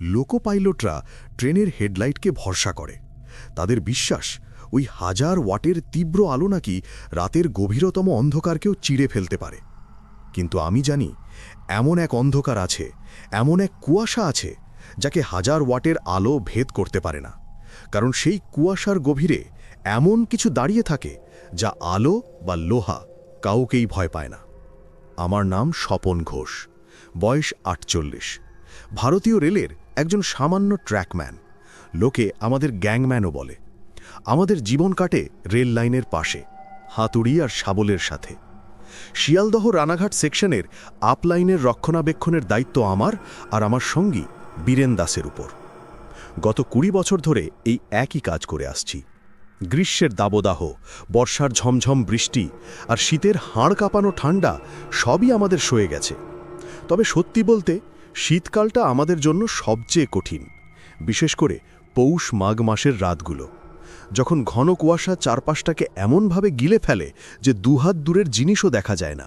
লোকো পাইলটরা ট্রেনের হেডলাইটকে ভরসা করে। তাদের বিশ্বাস, ওই হাজার ওয়াটের তীব্র আলো নাকি রাতের গভীরতম অন্ধকারকেও চিড়ে ফেলতে পারে। কিন্তু আমি জানি, এমন এক অন্ধকার আছে, এমন এক কুয়াশা আছে, যাকে হাজার ওয়াটের আলো ভেদ করতে পারে না। কারণ সেই কুয়াশার গভীরে এমন কিছু দাঁড়িয়ে থাকে, যা আলো বা লোহা কাউকেই ভয় পায় না। আমার নাম স্বপন ঘোষ, বয়স আটচল্লিশ। ভারতীয় রেলের একজন সামান্য ট্র্যাকম্যান। লোকে আমাদের গ্যাংম্যানও বলে। আমাদের জীবন কাটে রেল লাইনের পাশে, হাতুড়ি আর শাবলের সাথে। শিয়ালদহ রানাঘাট সেকশনের আপ লাইনের রক্ষণাবেক্ষণের দায়িত্ব আমার আর আমার সঙ্গী বীরেন দাসের উপর। গত কুড়ি বছর ধরে এই একই কাজ করে আসছি। গ্রীষ্মের দাবদাহ, বর্ষার ঝমঝম বৃষ্টি আর শীতের হাড় কাঁপানো ঠান্ডা সবই আমাদের সয়ে গেছে। তবে সত্যি বলতে শীতকালটা আমাদের জন্য সবচেয়ে কঠিন, বিশেষ করে পৌষ মাঘ মাসের রাতগুলো। যখন ঘন কুয়াশা চারপাশটাকে এমনভাবে গিলে ফেলে যে দুহাত দূরের জিনিসও দেখা যায় না,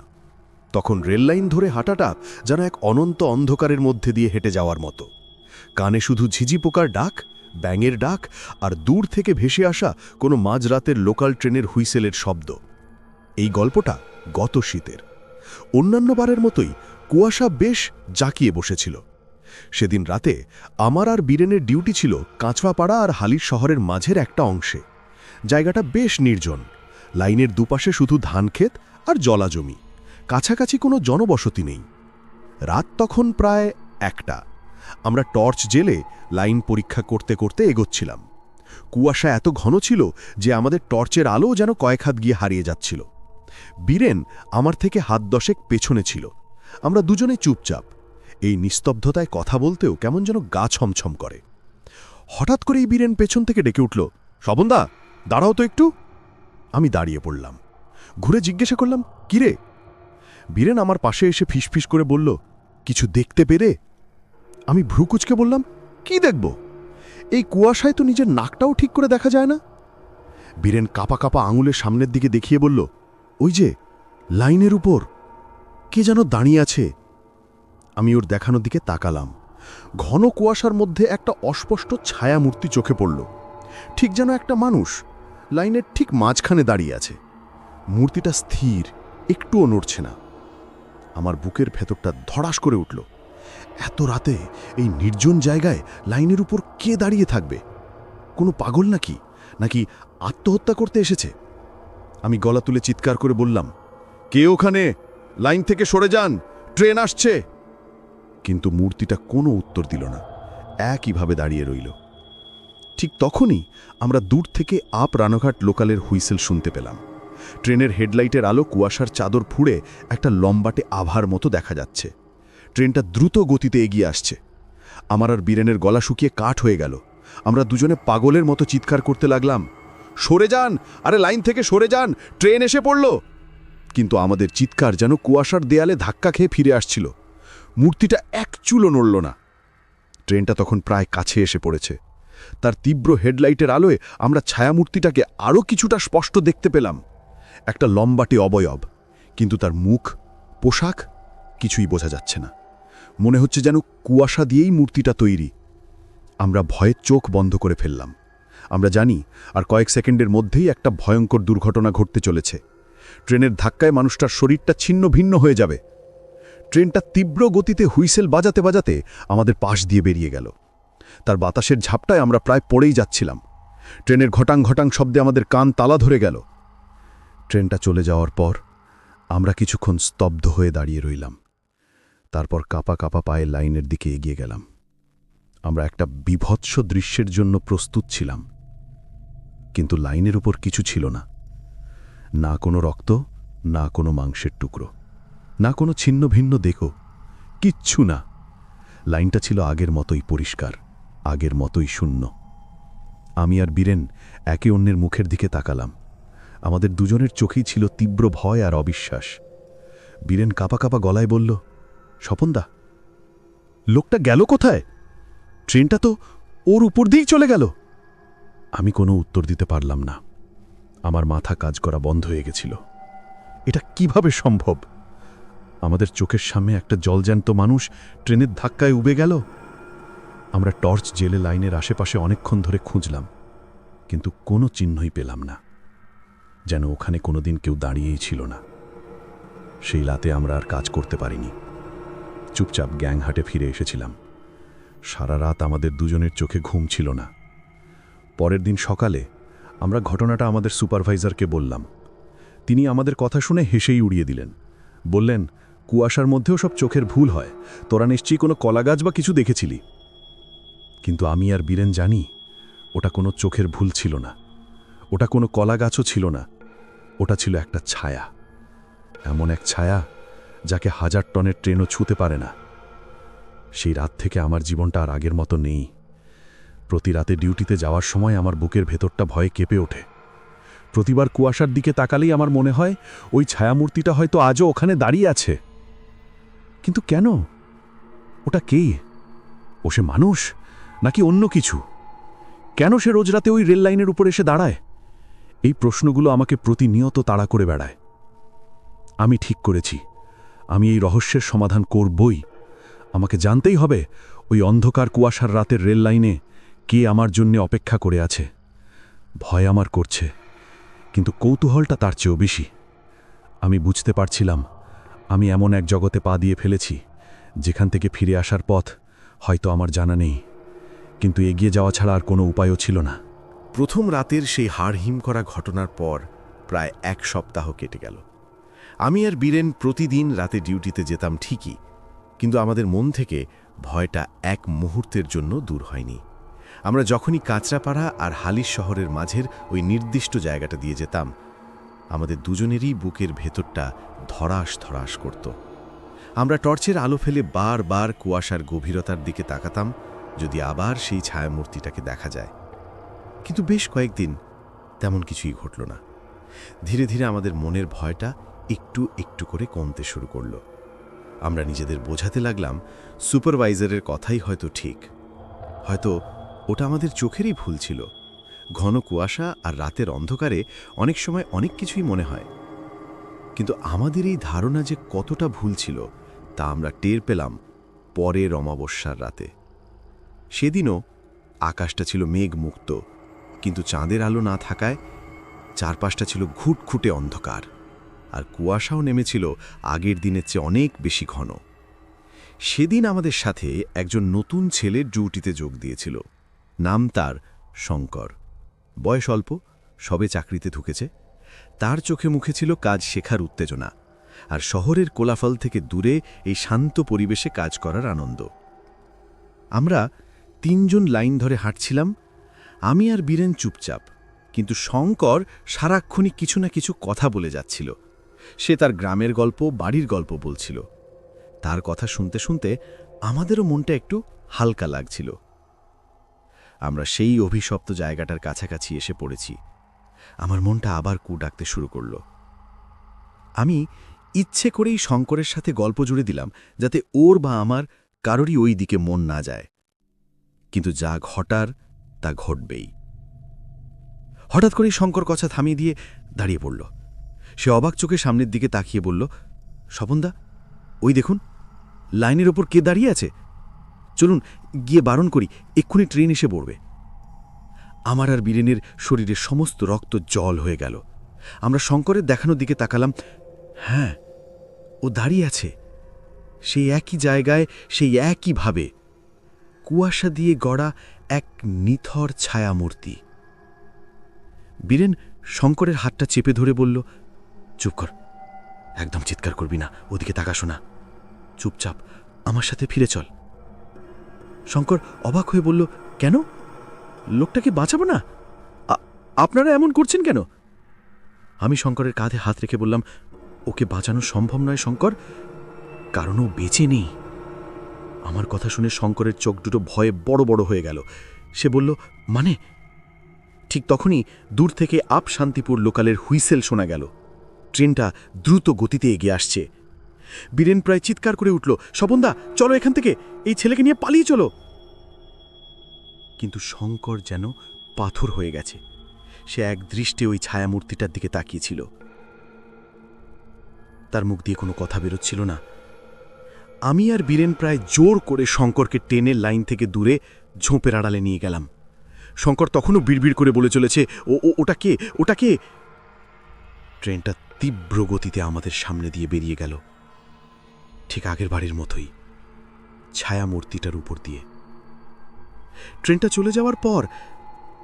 তখন রেললাইন ধরে হাঁটাটা যেন এক অনন্ত অন্ধকারের মধ্যে দিয়ে হেঁটে যাওয়ার মতো। কানে শুধু ঝিঝি পোকার ডাক, ব্যাঙের ডাক আর দূর থেকে ভেসে আসা কোনো মাঝরাতের লোকাল ট্রেনের হুইসেলের শব্দ। এই গল্পটা গত শীতের। অন্যান্য বারের মতোই কুয়াশা বেশ জাকিয়ে বসেছিল। সেদিন রাতে আমার আর বীরেনের ডিউটি ছিল কাঁচরাপাড়া আর হালির শহরের মাঝের একটা অংশে। জায়গাটা বেশ নির্জন। লাইনের দুপাশে শুধু ধানক্ষেত আর জলাজমি কাছাকাছি কোনো জনবসতি নেই। রাত তখন প্রায় একটা। আমরা টর্চ জেলে লাইন পরীক্ষা করতে করতে এগোচ্ছিলাম। কুয়াশা এত ঘন ছিল যে আমাদের টর্চের আলো যেন কয়েক হাত গিয়ে হারিয়ে যাচ্ছিল। বীরেন আমার থেকে হাত দশেক পেছনে ছিল। আমরা দুজনে চুপচাপ। এই নিস্তব্ধতায় কথা বলতেও কেমন যেন গা ছমছম করে। হঠাৎ করেই বীরেন পেছন থেকে ডেকে উঠল স্বপনদা দাঁড়াও তো একটু। আমি দাঁড়িয়ে পড়লাম। ঘুরে জিজ্ঞাসা করলাম কিরে বীরেন আমার পাশে এসে ফিসফিস করে বলল, কিছু দেখতে পেরে আমি ভ্রুকুচকে বললাম, কি দেখব? এই কুয়াশায় তো নিজের নাকটাও ঠিক করে দেখা যায় না? বীরেন কাপা কাপা আঙুলের সামনের দিকে দেখিয়ে বলল, ওই যে, লাইনের উপর। কে যেন দাঁড়িয়ে আছে? আমি ওর দেখানোর দিকে তাকালাম। ঘন কুয়াশার মধ্যে একটা অস্পষ্ট ছায়া মূর্তি চোখে পড়ল। ঠিক যেন একটা মানুষ লাইনের ঠিক মাঝখানে দাঁড়িয়ে আছে। মূর্তিটা স্থির, একটুও নড়ছে না। আমার বুকের ভেতরটা ধড়াস করে উঠল। এত রাতে এই নির্জন জায়গায় লাইনের উপর কে দাঁড়িয়ে থাকবে? কোনো পাগল নাকি? নাকি আত্মহত্যা করতে এসেছে? আমি গলা তুলে চিৎকার করে বললাম, কে ওখানে? লাইন থেকে সরে যান, ট্রেন আসছে। কিন্তু মূর্তিটা কোনো উত্তর দিল না একইভাবে দাঁড়িয়ে রইল। ঠিক তখনই আমরা দূর থেকে আপ রানাঘাট লোকালের হুইসেল শুনতে পেলাম। ট্রেনের হেডলাইটের আলো কুয়াশার চাদর ফুঁড়ে একটা লম্বাটে আভার মতো দেখা যাচ্ছে। ট্রেনটা দ্রুত গতিতে এগিয়ে আসছে। আমার আর বীরেনের গলা শুকিয়ে কাঠ হয়ে গেল। আমরা দুজনে পাগলের মতো চিৎকার করতে লাগলাম। সরে যান! আরে লাইন থেকে সরে যান! ট্রেন এসে পড়ল! কিন্তু আমাদের চিৎকার যেন কুয়াশার দেয়ালে ধাক্কা খেয়ে ফিরে আসছিল। মূর্তিটা এক চুলও নড়ল না। ট্রেনটা তখন প্রায় কাছে এসে পড়েছে। তার তীব্র হেডলাইটের আলোয় আমরা ছায়ামূর্তিটাকে আরও কিছুটা স্পষ্ট দেখতে পেলাম। একটা লম্বাটে অবয়ব, কিন্তু তার মুখ, পোশাক কিছুই বোঝা যাচ্ছে না। মনে হচ্ছে যেন কুয়াশা দিয়েই মূর্তিটা তৈরি। আমরা ভয়ে চোখ বন্ধ করে ফেললাম। আমরা জানি আর কয়েক সেকেন্ডের মধ্যেই একটা ভয়ঙ্কর দুর্ঘটনা ঘটতে চলেছে। ট্রেনের ধাক্কায় মানুষটার শরীরটা ছিন্ন ভিন্ন হয়ে যাবে। ট্রেনটা তীব্র গতিতে হুইসেল বাজাতে বাজাতে আমাদের পাশ দিয়ে বেরিয়ে গেল। তার বাতাসের ঝাপটায় আমরা প্রায় পড়েই যাচ্ছিলাম। ট্রেনের ঘটাং ঘটাং শব্দে আমাদের কান তালা ধরে গেল। ট্রেনটা চলে যাওয়ার পর আমরা কিছুক্ষণ স্তব্ধ হয়ে দাঁড়িয়ে রইলাম। তারপর কাপা কাপা পায়ে লাইনের দিকে এগিয়ে গেলাম। আমরা একটা বিভৎস দৃশ্যের জন্য প্রস্তুত ছিলাম। কিন্তু লাইনের উপর কিছু ছিল না। না কোনো রক্ত, না কোনো মাংসের টুকরো, না কোনো ছিন্ন ভিন্ন দেখো, কিচ্ছু না। লাইনটা ছিল আগের মতোই পরিষ্কার, আগের মতোই শূন্য। আমি আর বীরেন একে অন্যের মুখের দিকে তাকালাম। আমাদের দুজনের চোখেই ছিল তীব্র ভয় আর অবিশ্বাস। বীরেন কাপা কাপা গলায় বলল, স্বপনদা, লোকটা গেল কোথায়? ট্রেনটা তো ওর উপর দিয়েই চলে গেল। আমি কোনো উত্তর দিতে পারলাম না। আমার মাথা কাজ করা বন্ধ হয়ে গেছিল। এটা কীভাবে সম্ভব? আমাদের চোখের সামনে একটা জলজ্যান্ত মানুষ ট্রেনের ধাক্কায় উবে গেল? আমরা টর্চ জেলে লাইনের আশেপাশে অনেকক্ষণ ধরে খুঁজলাম, কিন্তু কোনো চিহ্নই পেলাম না। যেন ওখানে কোনোদিন কেউ দাঁড়িয়েই ছিল না। সেই রাতে আমরা আর কাজ করতে পারিনি। চুপচাপ গ্যাংহাটে ফিরে এসেছিলাম। সারা রাত আমাদের দুজনের চোখে ঘুম ছিল না। পরের দিন সকালে আমরা ঘটনাটা আমাদের সুপারভাইজারকে বললাম। তিনি আমাদের কথা শুনে হেসেই উড়িয়ে দিলেন। বললেন, কুয়াশার মধ্যেও সব চোখের ভুল হয়। তোরা নিশ্চয়ই কোনো কলাগাছ বা কিছু দেখেছিলি। কিন্তু আমি আর বীরেন জানি, ওটা কোনো চোখের ভুল ছিল না। ওটা কোনো কলাগাছও ছিল না। ওটা ছিল একটা ছায়া। এমন এক ছায়া যাকে হাজার টনের ট্রেনও ছুঁতে পারে না। সেই রাত থেকে আমার জীবনটা আর আগের মতো নেই। প্রতি রাতে ডিউটিতে যাওয়ার সময় আমার বুকের ভেতরটা ভয়ে কেঁপে ওঠে। প্রতিবার কুয়াশার দিকে তাকালেই আমার মনে হয়, ওই ছায়ামূর্তিটা হয়তো আজও ওখানে দাঁড়িয়ে আছে। কিন্তু কেন? ওটা কে? ও সে মানুষ? নাকি অন্য কিছু? কেন সে রোজ রাতে ওই রেল লাইনের উপর এসে দাঁড়ায়? এই প্রশ্নগুলো আমাকে প্রতিনিয়ত তাড়া করে বেড়ায়। আমি ঠিক করেছি। আমি এই রহস্যের সমাধান করবই। আমাকে জানতেই হবে, ওই অন্ধকার কুয়াশার রাতের রেল লাইনে কে আমার জন্য অপেক্ষা করে আছে? ভয় আমার করছে, কিন্তু কৌতূহলটা তার চেয়েও বেশি। আমি বুঝতে পারছিলাম, আমি এমন এক জগতে পা দিয়ে ফেলেছি, যেখান থেকে ফিরে আসার পথ হয়তো আমার জানা নেই। কিন্তু এগিয়ে যাওয়া ছাড়া আর কোনো উপায়ও ছিল না। প্রথম রাতের সেই হাড়হিম করা ঘটনার পর প্রায় এক সপ্তাহ কেটে গেল। আমি আর বীরেন প্রতিদিন রাতে ডিউটিতে যেতাম ঠিকই, কিন্তু আমাদের মন থেকে ভয়টা এক মুহূর্তের জন্য দূর হয়নি। আমরা যখনই কাঁচরাপাড়া আর হালিশ শহরের মাঝের ওই নির্দিষ্ট জায়গাটা দিয়ে যেতাম, আমাদের দুজনেরই বুকের ভেতরটা ধরাস ধরাস করত। আমরা টর্চের আলো ফেলে বারবার কুয়াশার গভীরতার দিকে তাকাতাম, যদি আবার সেই ছায়ামূর্তিটাকে দেখা যায়। কিন্তু বেশ কয়েকদিন তেমন কিছুই ঘটল না। ধীরে ধীরে আমাদের মনের ভয়টা একটু একটু করে কমতে শুরু করল। আমরা নিজেদের বোঝাতে লাগলাম, সুপারভাইজারের কথাই হয়তো ঠিক। হয়তো ওটা আমাদের চোখেরই ভুল ছিল। ঘন কুয়াশা আর রাতের অন্ধকারে অনেক সময় অনেক কিছুই মনে হয়। কিন্তু আমাদের এই ধারণা যে কতটা ভুল ছিল, তা আমরা টের পেলাম পরের অমাবস্যার রাতে। সেদিনও আকাশটা ছিল মেঘমুক্ত, কিন্তু চাঁদের আলো না থাকায় চারপাশটা ছিল ঘুটঘুটে অন্ধকার, আর কুয়াশাও নেমেছিল আগের দিনের চেয়ে অনেক বেশি ঘন। সেদিন আমাদের সাথে একজন নতুন ছেলে ডিউটিতে যোগ দিয়েছিল। নাম তার শঙ্কর। বয়স অল্প, সবে চাকরিতে ঢুকেছে। তার চোখে মুখে ছিল কাজ শেখার উত্তেজনা, আর শহরের কোলাফল থেকে দূরে এই শান্ত পরিবেশে কাজ করার আনন্দ। আমরা তিনজন লাইন ধরে হাঁটছিলাম, আমি আর বীরেন চুপচাপ, কিন্তু শঙ্কর সারাক্ষণই কিছু না কিছু কথা বলে যাচ্ছিল। সে তার গ্রামের গল্প, বাড়ির গল্প বলছিল। তার কথা শুনতে শুনতে আমাদেরও মনটা একটু হালকা লাগছিল। আমরা সেই অভিশপ্ত জায়গাটার কাছাকাছি এসে পড়েছি। আমার মনটা আবার কু ডাকতে শুরু করল। আমি ইচ্ছে করেই শঙ্করের সাথে গল্প জুড়ে দিলাম, যাতে ওর বা আমার কারোরই ওই দিকে মন না যায়। কিন্তু যা ঘটার, তা ঘটবেই। হঠাৎ করেই শঙ্কর কথা থামিয়ে দিয়ে দাঁড়িয়ে পড়ল। সে অবাক চোখে সামনের দিকে তাকিয়ে বলল স্বপনদা ওই দেখুন, লাইনের ওপর কে দাঁড়িয়ে আছে? চলুন, গিয়ে বারণ করি, এক্ষুনি ট্রেন এসে পড়বে। আমার আর বীরেনের শরীরের সমস্ত রক্ত জল হয়ে গেল। আমরা শঙ্করের দেখানোর দিকে তাকালাম। হ্যাঁ ও দাঁড়িয়ে আছে। সেই একই জায়গায়, সেই একইভাবে কুয়াশা দিয়ে গড়া এক নিথর ছায়ামূর্তি। বীরেন শঙ্করের হাতটা চেপে ধরে বলল, চুপ কর। একদম চিৎকার করবি না। ওদিকে তাকাশো না। চুপচাপ আমার সাথে ফিরে চল। শঙ্কর অবাক হয়ে বলল, কেন? লোকটাকে বাঁচাবো না? আপনারা এমন করছেন কেন? আমি শঙ্করের কাঁধে হাত রেখে বললাম, ওকে বাঁচানো সম্ভব নয় শঙ্কর, কারণ ও বেঁচে নেই। আমার কথা শুনে শঙ্করের চোখ দুটো ভয়ে বড় বড় হয়ে গেল। সে বলল মানে? ঠিক তখনই দূর থেকে আপ শান্তিপুর লোকালের হুইসেল শোনা গেল। ট্রেনটা দ্রুত গতিতে এগিয়ে আসছে। বীরেন প্রায় চিৎকার করে উঠল স্বপনদা চলো এখান থেকে। এই ছেলেকে নিয়ে পালিয়ে চলো। কিন্তু শঙ্কর যেন পাথর হয়ে গেছে। সে এক দৃষ্টে ওই ছায়ামূর্তিটার দিকে তাকিয়েছিল। তার মুখ দিয়ে কোনো কথা বেরোচ্ছিল না। আমি আর বীরেন প্রায় জোর করে শঙ্করকে ট্রেনের লাইন থেকে দূরে ঝোপের আড়ালে নিয়ে গেলাম। শঙ্কর তখনও বিড়বিড় করে বলে চলেছে ও- ওটা কে? ওটা কে? ট্রেনটা তীব্র গতিতে আমাদের সামনে দিয়ে বেরিয়ে গেল। ঠিক আগের বাড়ির মতোই ছায়া মূর্তিটার উপর দিয়ে। ট্রেনটা চলে যাওয়ার পর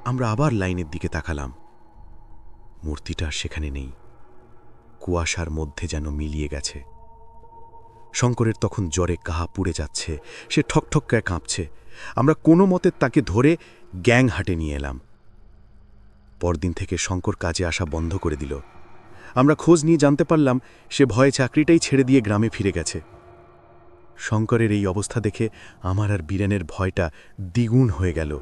আমরা আবার লাইনের দিকে তাকালাম। মূর্তিটা সেখানে নেই। কুয়াশার মধ্যে যেন মিলিয়ে গেছে। শঙ্করের তখন জ্বরে কাহা পুড়ে যাচ্ছে, সে ঠকঠক্কায় কাঁপছে। আমরা কোনো মতে তাকে ধরে গ্যাং হাটে নিয়ে এলাম। পরদিন থেকে শঙ্কর কাজে আসা বন্ধ করে দিল। আমরা খোঁজ নিয়ে জানতে পারলাম, সে ভয়ে চাকরিটাই ছেড়ে দিয়ে গ্রামে ফিরে গেছে। শঙ্করের এই অবস্থা দেখে আমার আর বীরেনের ভয়টা দ্বিগুণ হয়ে গেল।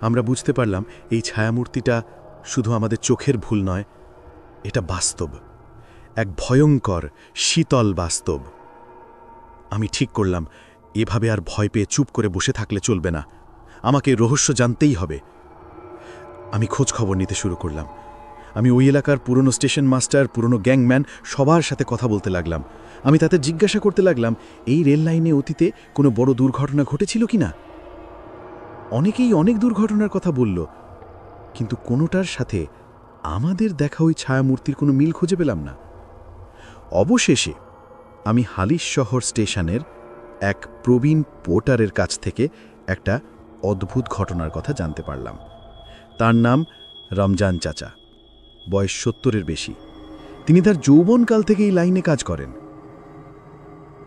আমরা বুঝতে পারলাম এই ছায়ামূর্তিটা শুধু আমাদের চোখের ভুল নয়, এটা বাস্তব। এক ভয়ঙ্কর, শীতল বাস্তব। আমি ঠিক করলাম, এভাবে আর ভয় পেয়ে চুপ করে বসে থাকলে চলবে না। আমাকে রহস্য জানতেই হবে। আমি খোঁজ খবর নিতে শুরু করলাম। আমি ওই এলাকার পুরনো স্টেশন মাস্টার, পুরনো গ্যাংম্যান, সবার সাথে কথা বলতে লাগলাম। আমি তাতে জিজ্ঞাসা করতে লাগলাম, এই রেল লাইনে অতীতে কোনো বড় দুর্ঘটনা ঘটেছিল কি না? অনেকেই অনেক দুর্ঘটনার কথা বলল, কিন্তু কোনোটার সাথে আমাদের দেখা ওই ছায়ামূর্তির কোনো মিল খুঁজে পেলাম না। অবশেষে আমি হালিশ শহর স্টেশনের এক প্রবীণ পোর্টারের কাছ থেকে একটা অদ্ভুত ঘটনার কথা জানতে পারলাম। তার নাম রমজান চাচা। বয়স সত্তরের বেশি। তিনি তার যৌবনকাল থেকে এই লাইনে কাজ করেন।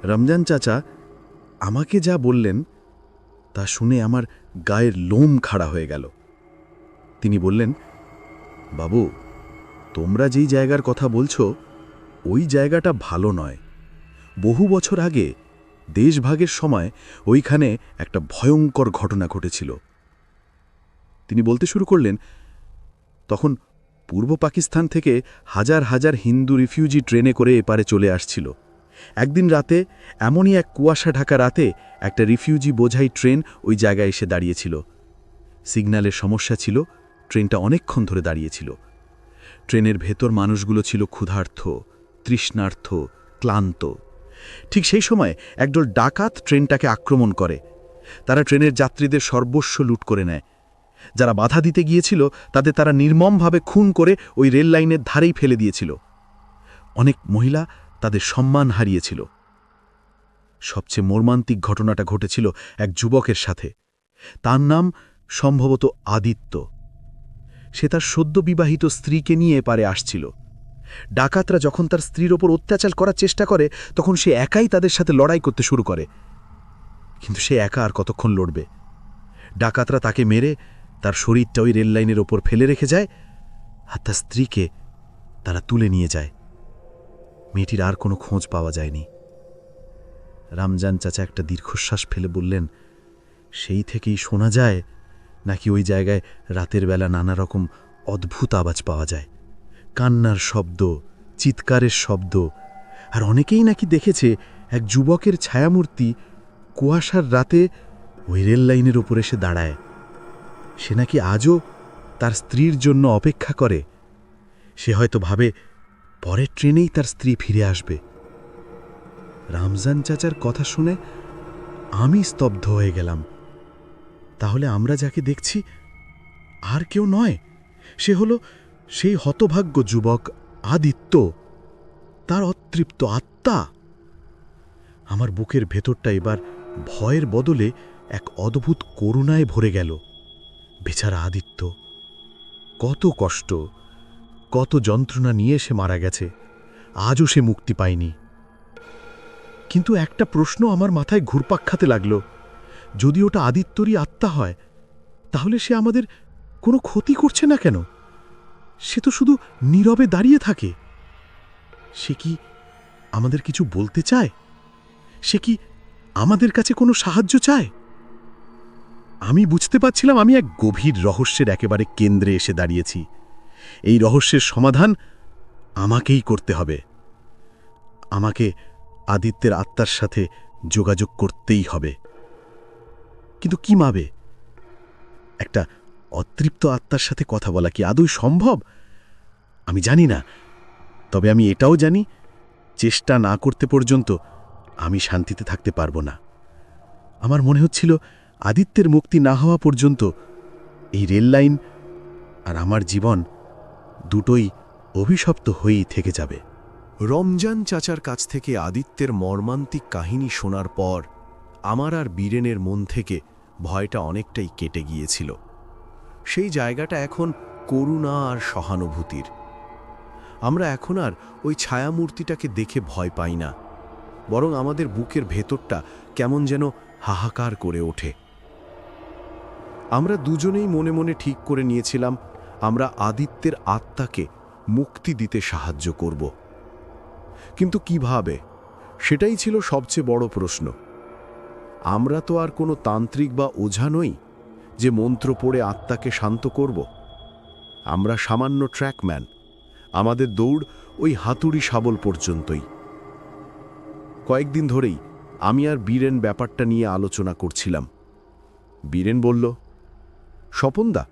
রমজান চাচা আমাকে যা বললেন, তা শুনে আমার গায়ের লোম খাড়া হয়ে গেল। তিনি বললেন, বাবু, তোমরা যেই জায়গার কথা বলছো, ওই জায়গাটা ভালো নয়। বহু বছর আগে, দেশভাগের সময়, ওইখানে একটা ভয়ঙ্কর ঘটনা ঘটেছিল। তিনি বলতে শুরু করলেন, তখন পূর্ব পাকিস্তান থেকে হাজার হাজার হিন্দু রিফিউজি ট্রেনে করে এপারে চলে আসছিল। একদিন রাতে, এমনই এক কুয়াশা ঢাকা রাতে একটা রিফিউজি বোঝাই ট্রেন ওই জায়গায় এসে দাঁড়িয়েছিল। সিগন্যালের সমস্যা ছিল, ট্রেনটা অনেকক্ষণ ধরে দাঁড়িয়েছিল। ট্রেনের ভেতর মানুষগুলো ছিল ক্ষুধার্থ, তৃষ্ণার্থ, ক্লান্ত। ঠিক সেই সময় একদল ডাকাত ট্রেনটাকে আক্রমণ করে। তারা ট্রেনের যাত্রীদের সর্বস্ব লুট করে নেয়। যারা বাধা দিতে গিয়েছিল, তাদের তারা নির্মমভাবে খুন করে ওই রেল লাইনের ধারেই ফেলে দিয়েছিল। অনেক মহিলা তাদের সম্মান হারিয়েছিল। সবচেয়ে মর্মান্তিক ঘটনাটা ঘটেছিল এক যুবকের সাথে। তার নাম সম্ভবত আদিত্য। সে তার সদ্য বিবাহিত স্ত্রীকে নিয়ে এপারে আসছিল। ডাকাতরা যখন তার স্ত্রীর ওপর অত্যাচার করার চেষ্টা করে, তখন সে একাই তাদের সাথে লড়াই করতে শুরু করে। কিন্তু সে একা আর কতক্ষণ লড়বে? ডাকাতরা তাকে মেরে তার শরীরটা ওই রেল লাইনের ওপর ফেলে রেখে যায় আর তার স্ত্রীকে তারা তুলে নিয়ে যায়। মেয়েটির আর কোনো খোঁজ পাওয়া যায়নি। রামজান চাচা একটা দীর্ঘশ্বাস ফেলে বললেন, সেই থেকেই শোনা যায় নাকি ওই জায়গায় রাতের বেলা নানা রকম অদ্ভুত আওয়াজ পাওয়া যায়। কান্নার শব্দ, চিৎকারের শব্দ। আর অনেকেই নাকি দেখেছে এক যুবকের ছায়ামূর্তি কুয়াশার রাতে ওই রেল লাইনের ওপর এসে দাঁড়ায়। সে নাকি আজও তার স্ত্রীর জন্য অপেক্ষা করে। সে হয়তো ভাবে পরের ট্রেনেই তার স্ত্রী ফিরে আসবে। রামজান চাচার কথা শুনে আমি স্তব্ধ হয়ে গেলাম। তাহলে আমরা যাকে দেখছি, আর কেউ নয়। সে হলো সেই হতভাগ্য যুবক আদিত্য। তার অতৃপ্ত আত্মা। আমার বুকের ভেতরটা এবার ভয়ের বদলে এক অদ্ভুত করুণায় ভরে গেল। বেচারা আদিত্য। কত কষ্ট, কত যন্ত্রণা নিয়ে সে মারা গেছে, আজও সে মুক্তি পায়নি। কিন্তু একটা প্রশ্ন আমার মাথায় ঘুরপাক খাতে লাগল। যদি ওটা আদিত্যরই আত্মা হয়, তাহলে সে আমাদের কোনো ক্ষতি করছে না কেন? সে তো শুধু নীরবে দাঁড়িয়ে থাকে। সে কি আমাদের কিছু বলতে চায়? সে কি আমাদের কাছে কোনো সাহায্য চায়? আমি বুঝতে পারছিলাম আমি এক গভীর রহস্যের একেবারে কেন্দ্রে এসে দাঁড়িয়েছি। এই রহস্যের সমাধান আমাকেই করতে হবে। আমাকে আদিত্যের আত্মার সাথে যোগাযোগ করতেই হবে। কিন্তু কি মাবে? একটা অতৃপ্ত আত্মার সাথে কথা বলা কি আদৌ সম্ভব? আমি জানি না। তবে আমি এটাও জানি, চেষ্টা না করতে পর্যন্ত আমি শান্তিতে থাকতে পারব না। আমার মনে হচ্ছিল আদিত্যের মুক্তি না হওয়া পর্যন্ত এই রেল লাইন আর আমার জীবন দুটোই অভিশপ্ত হয়েই থেকে যাবে। রমজান চাচার কাছ থেকে আদিত্যের মর্মান্তিক কাহিনী শোনার পর আমার আর বীরেনের মন থেকে ভয়টা অনেকটাই কেটে গিয়েছিল। সেই জায়গাটা এখন করুণা আর সহানুভূতির। আমরা এখন আর ওই ছায়ামূর্তিটাকে দেখে ভয় পাই না, বরং আমাদের বুকের ভেতরটা কেমন যেন হাহাকার করে ওঠে। আমরা দুজনেই মনে মনে ঠিক করে নিয়েছিলাম, আমরা আদিত্যের আত্মাকে মুক্তি দিতে সাহায্য করব। কিন্তু কীভাবে? সেটাই ছিল সবচেয়ে বড় প্রশ্ন। আমরা তো আর কোনো তান্ত্রিক বা ওঝা নই যে মন্ত্র পড়ে আত্মাকে শান্ত করব। আমরা সামান্য ট্র্যাকম্যান, আমাদের দৌড় ওই হাতুড়ি শাবল পর্যন্তই। কয়েকদিন ধরেই আমি আর বীরেন ব্যাপারটা নিয়ে আলোচনা করছিলাম। বীরেন বলল স্বপনদা,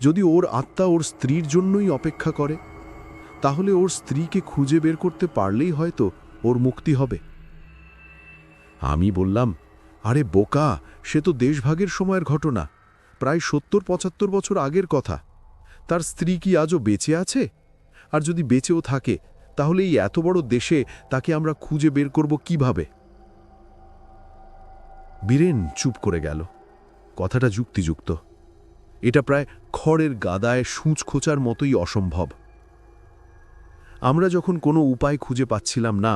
যদি ওর আত্মা ওর স্ত্রীর জন্যই অপেক্ষা করে, তাহলে ওর স্ত্রীকে খুঁজে বের করতে পারলেই হয়তো ওর মুক্তি হবে। আমি বললাম, আরে বোকা, সে তো দেশভাগের সময়ের ঘটনা, প্রায় সত্তর পঁচাত্তর বছর আগের কথা। তার স্ত্রী কি আজও বেঁচে আছে? আর যদি বেঁচেও থাকে, তাহলে এই এত বড় দেশে তাকে আমরা খুঁজে বের করব কীভাবে? বীরেন চুপ করে গেল। কথাটা যুক্তিযুক্ত। এটা প্রায় খড়ের গাদায় সূচ খোঁচার মতোই অসম্ভব। আমরা যখন কোনো উপায় খুঁজে পাচ্ছিলাম না,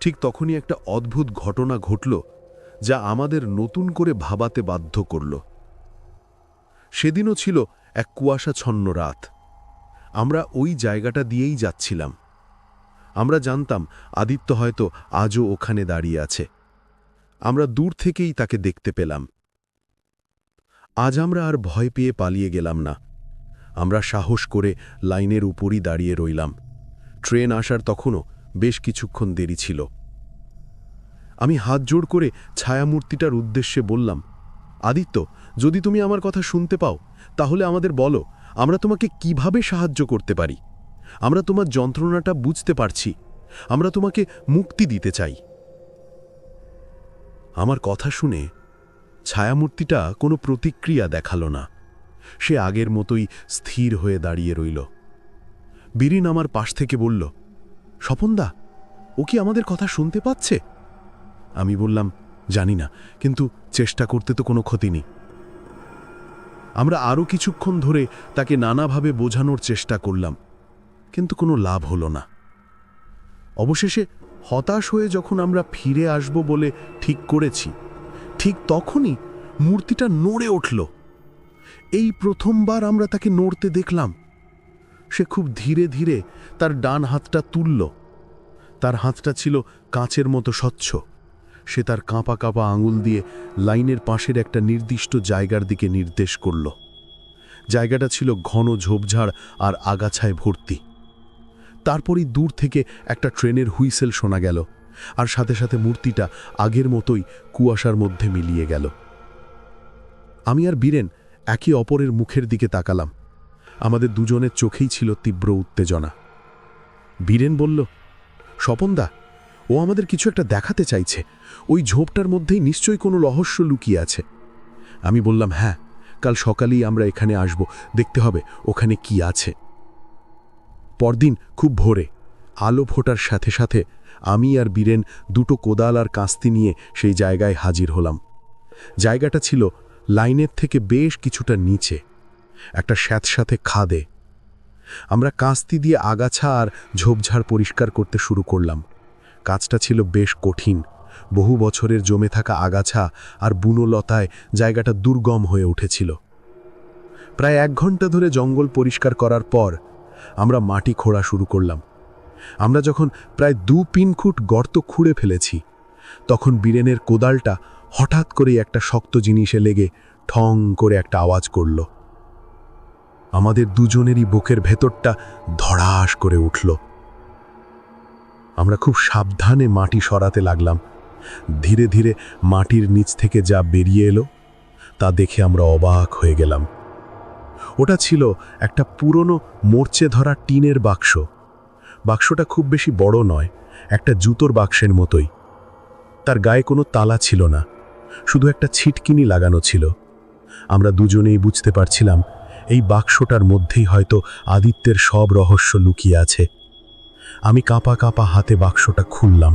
ঠিক তখনই একটা অদ্ভুত ঘটনা ঘটল যা আমাদের নতুন করে ভাবাতে বাধ্য করল। সেদিনও ছিল এক কুয়াশাছন্ন রাত। আমরা ওই জায়গাটা দিয়েই যাচ্ছিলাম। আমরা জানতাম আদিত্য হয়তো আজও ওখানে দাঁড়িয়ে আছে। আমরা দূর থেকেই তাকে দেখতে পেলাম। আজ আমরা আর ভয় পেয়ে পালিয়ে গেলাম না। আমরা সাহস করে লাইনের উপরই দাঁড়িয়ে রইলাম। ট্রেন আসার তখনও বেশ কিছুক্ষণ দেরি ছিল। আমি হাত জোড় করে ছায়ামূর্তিটার উদ্দেশ্যে বললাম, আদিত্য, যদি তুমি আমার কথা শুনতে পাও, তাহলে আমাদের বলো, আমরা তোমাকে কীভাবে সাহায্য করতে পারি? আমরা তোমার যন্ত্রণাটা বুঝতে পারছি। আমরা তোমাকে মুক্তি দিতে চাই। আমার কথা শুনে ছায়ামূর্তিটা কোনো প্রতিক্রিয়া দেখাল না। সে আগের মতোই স্থির হয়ে দাঁড়িয়ে রইল। বীরিন আমার পাশ থেকে বলল, স্বপনদা, ও কি আমাদের কথা শুনতে পাচ্ছে? আমি বললাম, জানি না, কিন্তু চেষ্টা করতে তো কোনো ক্ষতি নেই। আমরা আরও কিছুক্ষণ ধরে তাকে নানাভাবে বোঝানোর চেষ্টা করলাম, কিন্তু কোনো লাভ হলো না। অবশেষে হতাশ হয়ে যখন আমরা ফিরে আসব বলে ঠিক করেছি ঠিক তখনই মূর্তিটা নড়ে উঠল। এই প্রথমবার আমরা তাকে নড়তে দেখলাম। সে খুব ধীরে ধীরে তার ডান হাতটা তুলল। তার হাতটা ছিল কাঁচের মতো স্বচ্ছ। সে তার কাঁপা কাঁপা আঙুল দিয়ে লাইনের পাশের একটা নির্দিষ্ট জায়গার দিকে নির্দেশ করল। জায়গাটা ছিল ঘন ঝোপঝাড় আর আগাছায় ভর্তি। তারপরই দূর থেকে একটা ট্রেনের হুইসেল শোনা গেল। আর সাথে সাথে মূর্তিটা আগের মতোই কুয়াশার মধ্যে মিলিয়ে গেল। আমি আর বীরেন একে অপরের মুখের দিকে তাকালাম। আমাদের দুজনের চোখেই ছিল তীব্র উত্তেজনা। বীরেন বলল স্বপনদা ও আমাদের কিছু একটা দেখাতে চাইছে। ওই ঝোপটার মধ্যেই নিশ্চয়ই কোনো রহস্য লুকিয়ে আছে। আমি বললাম হ্যাঁ কাল সকালেই আমরা এখানে আসব, দেখতে হবে ওখানে কি আছে। পরদিন খুব ভোরে আলো ফোটার সাথে সাথে আমি আর বীরেন দুটো কোদাল আর কাস্তি নিয়ে সেই জায়গায় হাজির হলাম। জায়গাটা ছিল লাইনের থেকে বেশ কিছুটা নিচে, একটা স্যাঁতসাথে খাদে। আমরা কাস্তি দিয়ে আগাছা আর ঝোপঝাড় পরিষ্কার করতে শুরু করলাম। কাজটা ছিল বেশ কঠিন, বহু বছরের জমে থাকা আগাছা আর বুনোলতায় জায়গাটা দুর্গম হয়ে উঠেছিল। প্রায় এক ঘণ্টা ধরে জঙ্গল পরিষ্কার করার পর আমরা মাটি খোঁড়া শুরু করলাম। আমরা যখন প্রায় দু পিনখুট গর্ত খুঁড়ে ফেলেছি, তখন বীরেনের কোদালটা হঠাৎ করেই একটা শক্ত জিনিসে লেগে ঠং করে একটা আওয়াজ করল। আমাদের দুজনেরই বুকের ভেতরটা ধড়াস করে উঠল। আমরা খুব সাবধানে মাটি সরাতে লাগলাম। ধীরে ধীরে মাটির নিচ থেকে যা বেরিয়ে এলো, তা দেখে আমরা অবাক হয়ে গেলাম। ওটা ছিল একটা পুরনো মোর্চে ধরা টিনের বাক্স। বাক্সটা খুব বেশি বড় নয়, একটা জুতোর বাক্সের মতোই। তার গায়ে কোনো তালা ছিল না, শুধু একটা ছিটকিনি লাগানো ছিল। আমরা দুজনেই বুঝতে পারছিলাম, এই বাক্সটার মধ্যেই হয়তো আদিত্যের সব রহস্য লুকিয়ে আছে। আমি কাঁপা কাঁপা হাতে বাক্সটা খুললাম।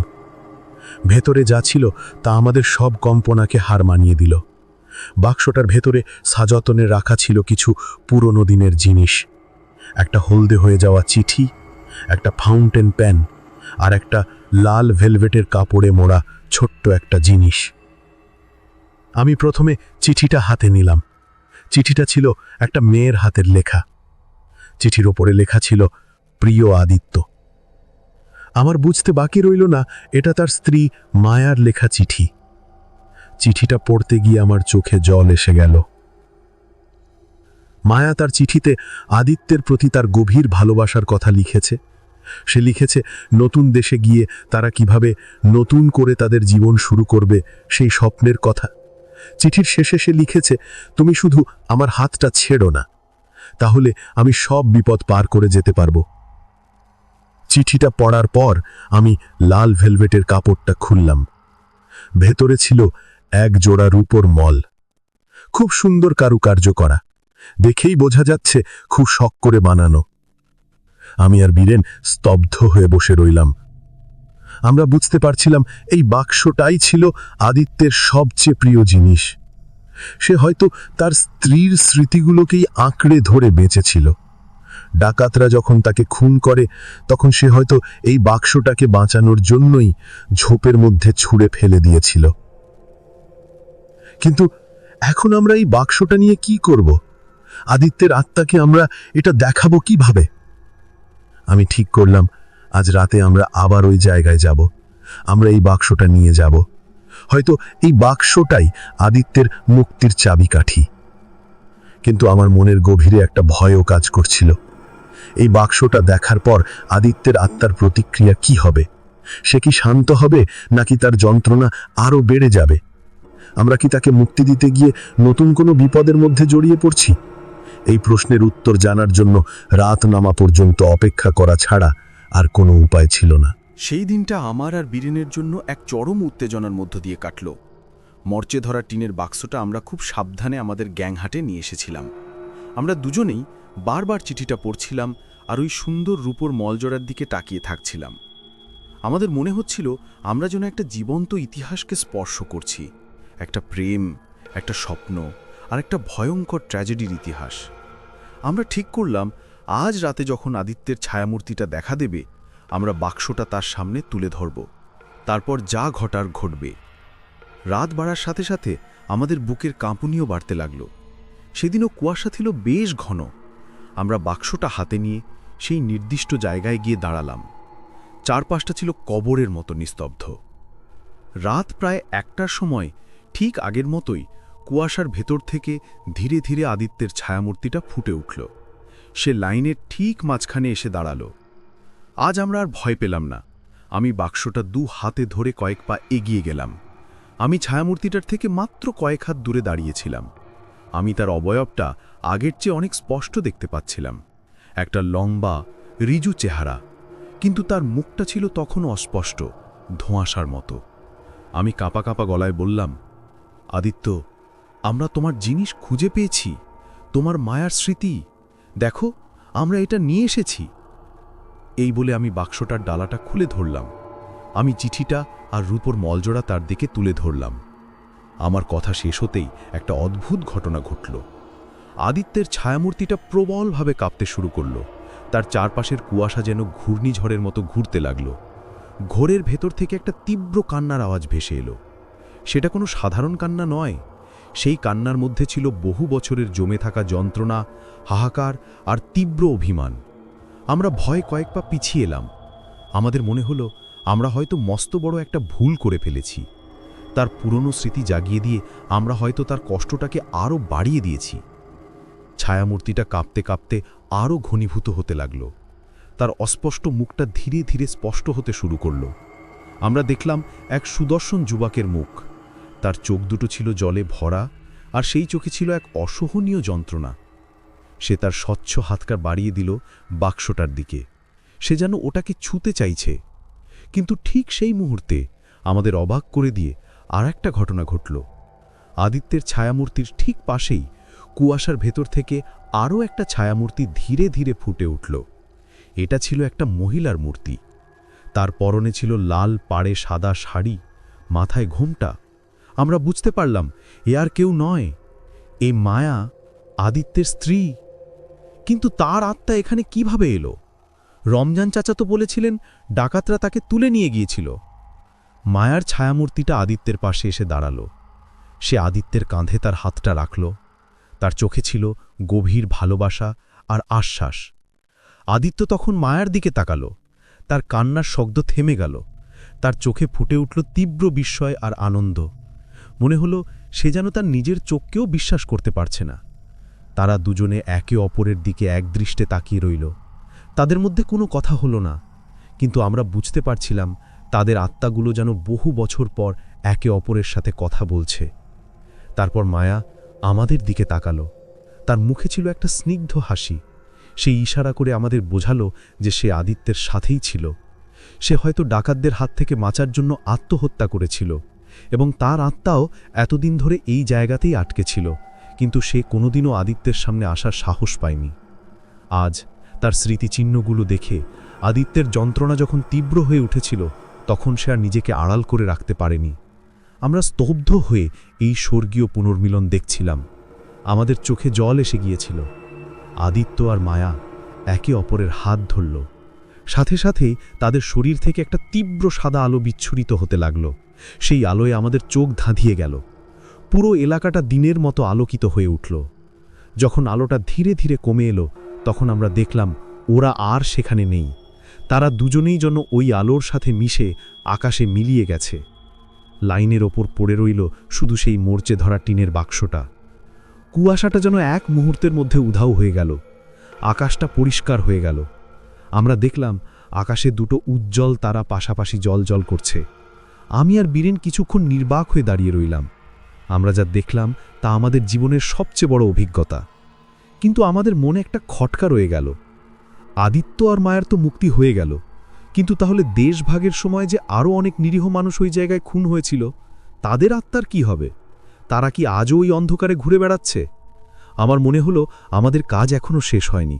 ভেতরে যা ছিল তা আমাদের সব কম্পনাকে হার মানিয়ে দিল। বাক্সটার ভেতরে সাযতনে রাখা ছিল কিছু পুরনো দিনের জিনিস। একটা হলদে হয়ে যাওয়া চিঠি একটা ফাউন্টেন পেন আর একটা লাল ভেলভেটের কাপড়ে মোড়া ছোট্ট একটা জিনিস। আমি প্রথমে চিঠিটা হাতে নিলাম। চিঠিটা ছিল একটা মেয়ের হাতের লেখা। চিঠির ওপরে লেখা ছিল, প্রিয় আদিত্য। আমার বুঝতে বাকি রইল না, এটা তার স্ত্রী মায়ার লেখা চিঠি। চিঠিটা পড়তে গিয়ে আমার চোখে জল এসে গেল। মায়া তার চিঠিতে আদিত্যের প্রতি তার গভীর ভালোবাসার কথা লিখেছে। সে লিখেছে, নতুন দেশে গিয়ে তারা কীভাবে নতুন করে তাদের জীবন শুরু করবে সেই স্বপ্নের কথা। চিঠির শেষে সে লিখেছে, তুমি শুধু আমার হাতটা ছেড়ো না, তাহলে আমি সব বিপদ পার করে যেতে পারব। চিঠিটা পড়ার পর আমি লাল ভেলভেটের কাপড়টা খুললাম। ভেতরে ছিল এক জোড়া রূপোর মল। খুব সুন্দর কারুকার্য করা। দেখেই বোঝা যাচ্ছে খুব শখ করে বানানো। আমি আর বীরেন স্তব্ধ হয়ে বসে রইলাম। আমরা বুঝতে পারছিলাম এই বাক্সটাই ছিল আদিত্যের সবচেয়ে প্রিয় জিনিস। সে হয়তো তার স্ত্রীর স্মৃতিগুলোকেই আঁকড়ে ধরে বেঁচেছিল। ডাকাতরা যখন তাকে খুন করে, তখন সে হয়তো এই বাক্সটাকে বাঁচানোর জন্যই ঝোপের মধ্যে ছুঁড়ে ফেলে দিয়েছিল। কিন্তু এখন আমরা এই বাক্সটা নিয়ে কি করব? আদিত্যের আত্মাকে আমরা এটা দেখাবো কীভাবে? আমি ঠিক করলাম, আজ রাতে আমরা আবার ওই জায়গায় যাব। আমরা এই বাক্সটা নিয়ে যাব। হয়তো এই বাক্সটাই আদিত্যের মুক্তির চাবিকাঠি। কিন্তু আমার মনের গভীরে একটা ভয়ও কাজ করছিল। এই বাক্সটা দেখার পর আদিত্যের আত্মার প্রতিক্রিয়া কি হবে? সে কি শান্ত হবে, নাকি তার যন্ত্রণা আরও বেড়ে যাবে? আমরা কি তাকে মুক্তি দিতে গিয়ে নতুন কোনো বিপদের মধ্যে জড়িয়ে পড়ছি? এই প্রশ্নের উত্তর জানার জন্য রাত নামা পর্যন্ত অপেক্ষা করা ছাড়া আর কোনো উপায় ছিল না। সেই দিনটা আমার আর বীরেনের জন্য এক চরম উত্তেজনার মধ্য দিয়ে কাটল। মর্চে ধরা টিনের বাক্সটা আমরা খুব সাবধানে আমাদের গ্যাংহাটে নিয়ে এসেছিলাম। আমরা দুজনেই বারবার চিঠিটা পড়ছিলাম আর ওই সুন্দর রূপোর মলজোড়ার দিকে তাকিয়ে থাকছিলাম। আমাদের মনে হচ্ছিল আমরা যেন একটা জীবন্ত ইতিহাসকে স্পর্শ করছি। একটা প্রেম, একটা স্বপ্ন আর একটা ভয়ঙ্কর ট্র্যাজেডির ইতিহাস। আমরা ঠিক করলাম, আজ রাতে যখন আদিত্যের ছায়ামূর্তিটা দেখা দেবে, আমরা বাক্সটা তার সামনে তুলে ধরব। তারপর যা ঘটার ঘটবে। রাত বাড়ার সাথে সাথে আমাদের বুকের কাঁপুনিও বাড়তে লাগল। সেদিনও কুয়াশা ছিল বেশ ঘন। আমরা বাক্সটা হাতে নিয়ে সেই নির্দিষ্ট জায়গায় গিয়ে দাঁড়ালাম। চারপাশটা ছিল কবরের মতো নিস্তব্ধ। রাত প্রায় একটার সময় ঠিক আগের মতোই কুয়াশার ভেতর থেকে ধীরে ধীরে আদিত্যের ছায়ামূর্তিটা ফুটে উঠল। সে লাইনের ঠিক মাঝখানে এসে দাঁড়াল। আজ আমরা আর ভয় পেলাম না। আমি বাক্সটা দু হাতে ধরে কয়েক পা এগিয়ে গেলাম। আমি ছায়ামূর্তিটার থেকে মাত্র কয়েক হাত দূরে দাঁড়িয়েছিলাম। আমি তার অবয়বটা আগের চেয়ে অনেক স্পষ্ট দেখতে পাচ্ছিলাম। একটা লম্বা, রিজু চেহারা। কিন্তু তার মুখটা ছিল তখনও অস্পষ্ট, ধোঁয়াশার মতো। আমি কাঁপা কাঁপা গলায় বললাম, আদিত্য আমরা তোমার জিনিস খুঁজে পেয়েছি, তোমার মায়ার স্মৃতি। দেখো, আমরা এটা নিয়ে এসেছি। এই বলে আমি বাক্সটার ডালাটা খুলে ধরলাম। আমি চিঠিটা আর রূপর মলজোড়া তার দিকে তুলে ধরলাম। আমার কথা শেষ হতেই একটা অদ্ভুত ঘটনা ঘটল। আদিত্যের ছায়ামূর্তিটা প্রবলভাবে কাঁপতে শুরু করল। তার চারপাশের কুয়াশা যেন ঘূর্ণিঝড়ের মতো ঘুরতে লাগল। ঘোরের ভেতর থেকে একটা তীব্র কান্নার আওয়াজ ভেসে এলো। সেটা কোনো সাধারণ কান্না নয় সেই কান্নার মধ্যে ছিল বহু বছরের জমে থাকা যন্ত্রণা, হাহাকার আর তীব্র অভিমান। আমরা ভয় কয়েক পা পিছিয়ে এলাম। আমাদের মনে হলো, আমরা হয়তো মস্ত বড় একটা ভুল করে ফেলেছি। তার পুরনো স্মৃতি জাগিয়ে দিয়ে আমরা হয়তো তার কষ্টটাকে আরও বাড়িয়ে দিয়েছি। ছায়ামূর্তিটা কাঁপতে কাঁপতে আরও ঘনীভূত হতে লাগল। তার অস্পষ্ট মুখটা ধীরে ধীরে স্পষ্ট হতে শুরু করল। আমরা দেখলাম এক সুদর্শন যুবকের মুখ। তার চোখ দুটো ছিল জলে ভরা, আর সেই চোখে ছিল এক অসহনীয় যন্ত্রণা। সে তার স্বচ্ছ হাতকার বাড়িয়ে দিল বাক্সটার দিকে। সে যেন ওটাকে ছুতে চাইছে। কিন্তু ঠিক সেই মুহূর্তে আমাদের অবাক করে দিয়ে আর একটা ঘটনা ঘটল। আদিত্যের ছায়ামূর্তির ঠিক পাশেই কুয়াশার ভেতর থেকে আরও একটা ছায়ামূর্তি ধীরে ধীরে ফুটে উঠল। এটা ছিল একটা মহিলার মূর্তি। তার পরনে ছিল লাল পাড়ে সাদা শাড়ি, মাথায় ঘোমটা আমরা বুঝতে পারলাম, এ আর কেউ নয়। এ মায়া আদিত্যের স্ত্রী। কিন্তু তার আত্মা এখানে কীভাবে এলো? রমজান চাচা তো বলেছিলেন, ডাকাতরা তাকে তুলে নিয়ে গিয়েছিল। মায়ার ছায়ামূর্তিটা আদিত্যের পাশে এসে দাঁড়াল। সে আদিত্যের কাঁধে তার হাতটা রাখল। তার চোখে ছিল গভীর ভালোবাসা আর আশ্বাস। আদিত্য তখন মায়ার দিকে তাকালো। তার কান্নার শব্দ থেমে গেল। তার চোখে ফুটে উঠল তীব্র বিস্ময় আর আনন্দ। মনে হলো সে যেন তার নিজের চোখকেও বিশ্বাস করতে পারছে না। তারা দুজনে একে অপরের দিকে একদৃষ্টে তাকিয়ে রইল। তাদের মধ্যে কোনো কথা হলো না, কিন্তু আমরা বুঝতে পারছিলাম তাদের আত্মাগুলো যেন বহু বছর পর একে অপরের সাথে কথা বলছে। তারপর মায়া আমাদের দিকে তাকালো। তার মুখে ছিল একটা স্নিগ্ধ হাসি। সেই ইশারা করে আমাদের বোঝালো যে সে আদিত্যের সাথেই ছিল। সে হয়তো ডাকাতদের হাত থেকে বাঁচার জন্য আত্মহত্যা করেছিল। এবং তার আত্মাও এতদিন ধরে এই জায়গাতেই আটকে ছিল, কিন্তু সে কোনোদিনও আদিত্যের সামনে আসার সাহস পায়নি। আজ তার স্মৃতিচিহ্নগুলো দেখে আদিত্যের যন্ত্রণা যখন তীব্র হয়ে উঠেছিল, তখন সে আর নিজেকে আড়াল করে রাখতে পারেনি। আমরা স্তব্ধ হয়ে এই স্বর্গীয় পুনর্মিলন দেখছিলাম। আমাদের চোখে জল এসে গিয়েছিল। আদিত্য আর মায়া একে অপরের হাত ধরল। সাথে সাথেই তাদের শরীর থেকে একটা তীব্র সাদা আলো বিচ্ছুরিত হতে লাগল। সেই আলোয় আমাদের চোখ ধাঁধিয়ে গেল। পুরো এলাকাটা দিনের মতো আলোকিত হয়ে উঠল। যখন আলোটা ধীরে ধীরে কমে এলো, তখন আমরা দেখলাম ওরা আর সেখানে নেই। তারা দুজনেই যেন ওই আলোর সাথে মিশে আকাশে মিলিয়ে গেছে। লাইনের ওপর পড়ে রইল শুধু সেই মোর্চে ধরা টিনের বাক্সটা। কুয়াশাটা যেন এক মুহূর্তের মধ্যে উধাও হয়ে গেল। আকাশটা পরিষ্কার হয়ে গেল। আমরা দেখলাম আকাশে দুটো উজ্জ্বল তারা পাশাপাশি জল জল করছে। আমি আর বীরেন কিছুক্ষণ নির্বাক হয়ে দাঁড়িয়ে রইলাম। আমরা যা দেখলাম তা আমাদের জীবনের সবচেয়ে বড় অভিজ্ঞতা। কিন্তু আমাদের মনে একটা খটকা রয়ে গেল। আদিত্য আর মায়ের তো মুক্তি হয়ে গেল। কিন্তু তাহলে দেশভাগের সময় যে আরও অনেক নিরীহ মানুষ ওই জায়গায় খুন হয়েছিল, তাদের আত্মার কি হবে? তারা কি আজও ওই অন্ধকারে ঘুরে বেড়াচ্ছে? আমার মনে হলো আমাদের কাজ এখনও শেষ হয়নি।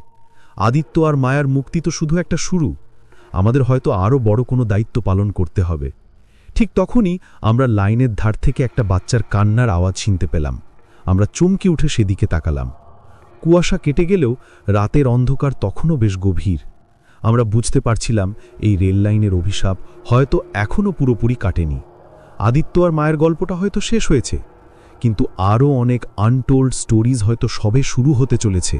আদিত্য আর মায়ার মুক্তি তো শুধু একটা শুরু। আমাদের হয়তো আরও বড় কোনো দায়িত্ব পালন করতে হবে। ঠিক তখনই আমরা লাইনের ধার থেকে একটা বাচ্চার কান্নার আওয়াজ শুনতে পেলাম। আমরা চমকে উঠে সেদিকে তাকালাম। কুয়াশা কেটে গেলেও রাতের অন্ধকার তখনও বেশ গভীর। আমরা বুঝতে পারছিলাম এই রেল লাইনের অভিশাপ হয়তো এখনও পুরোপুরি কাটেনি। আদিত্য আর মায়ের গল্পটা হয়তো শেষ হয়েছে, কিন্তু আরও অনেক আনটোল্ড স্টোরিজ হয়তো সবে শুরু হতে চলেছে।